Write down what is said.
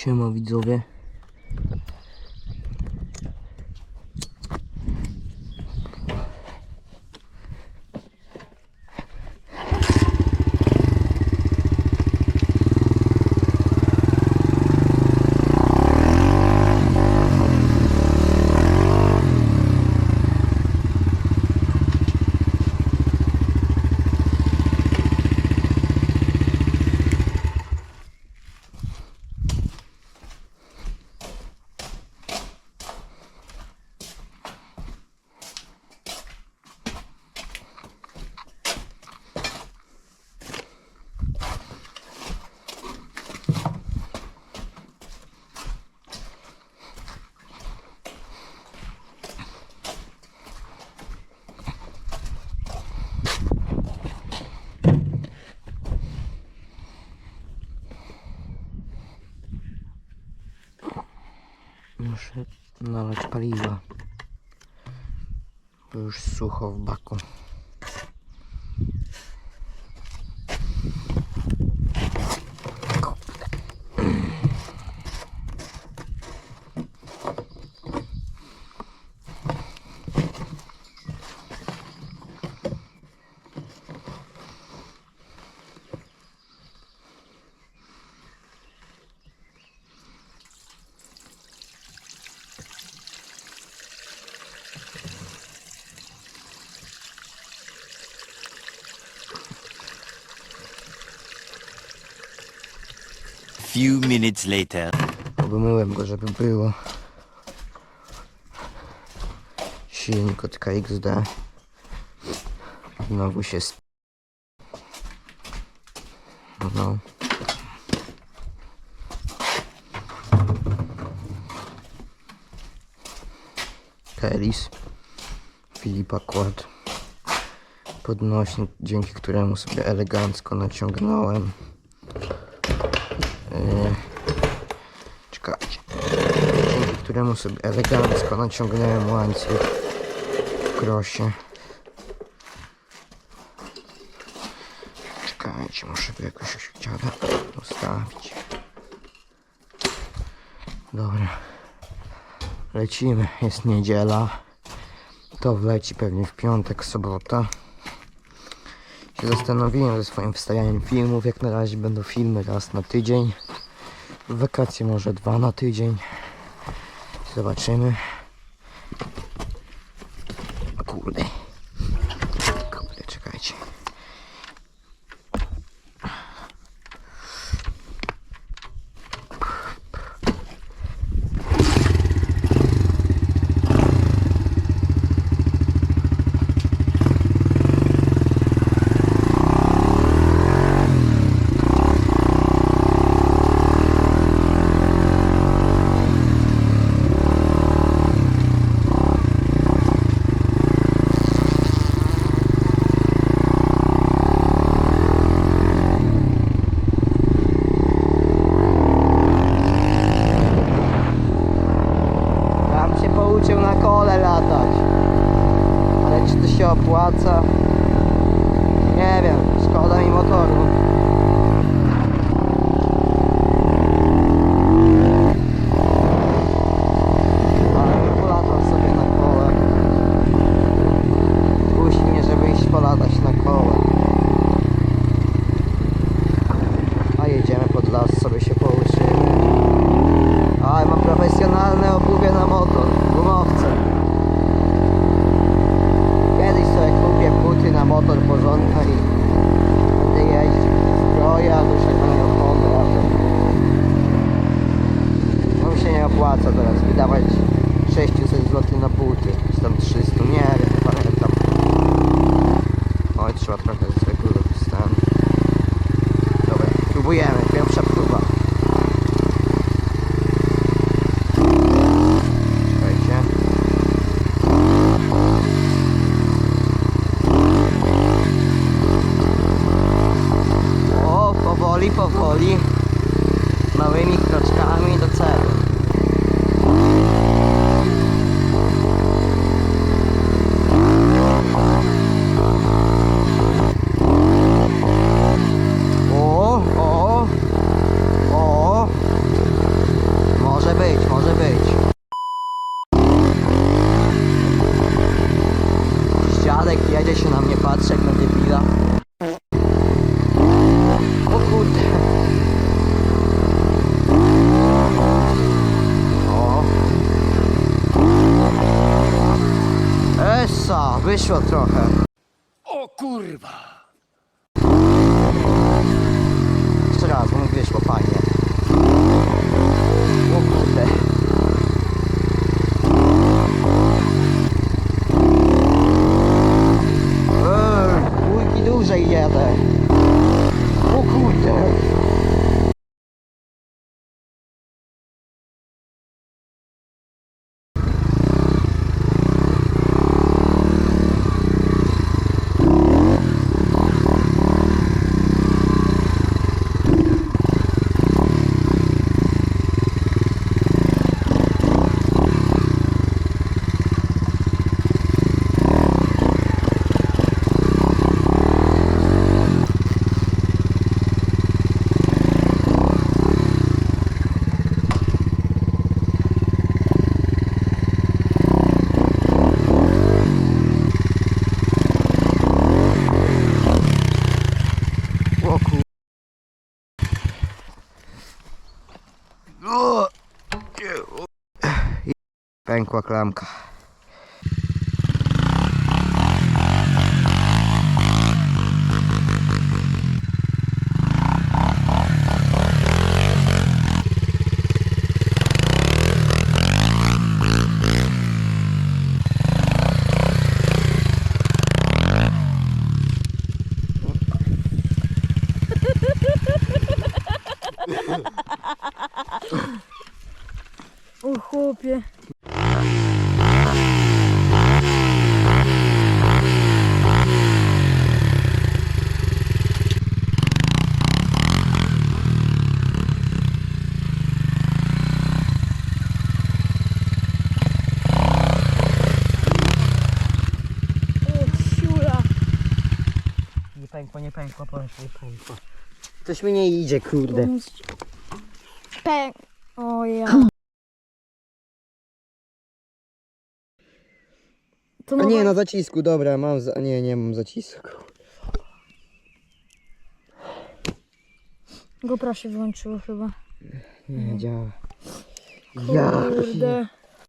Siema widzowie. Muszę nalać paliwa. Bo już sucho w baku. Few minutes later. Wymyłem go, żeby było. Silnik od KXD. Znowu się sp... No. Keris. Filip Akład. Podnośnik, dzięki któremu sobie elegancko naciągnąłem. Yy, Czekajcie. Dzięki któremu sobie elegancko naciągnąłem łańcuch w krosie. Czekajcie, muszę go jakoś dziada ustawić. Dobra. Lecimy. Jest niedziela. To wleci pewnie w piątek, sobota. Się zastanowiłem ze swoim wstawianiem filmów. Jak na razie będą filmy raz na tydzień. Wakacje może dwa na tydzień. Zobaczymy. Kurde, wyszła trochę z reguły stan. Dobra, próbujemy. Pierwsza próba. powoli, powoli. Radek jedzie się na mnie patrzy jak na debila. O kurde. O. Esa, wyszło trochę. O kurwa. Jeszcze raz, bo mu wyszło fajnie. Pękła klamka. O chłopie. O siula. Nie pękło, nie pękło, proszę, nie pękło. Coś mi nie idzie, kurde. Pęk. O ja. To A nie, na zacisku, dobra, mam za... Nie, nie mam zacisku. GoPro się wyłączyło chyba. Nie działa. Ja. Kurde.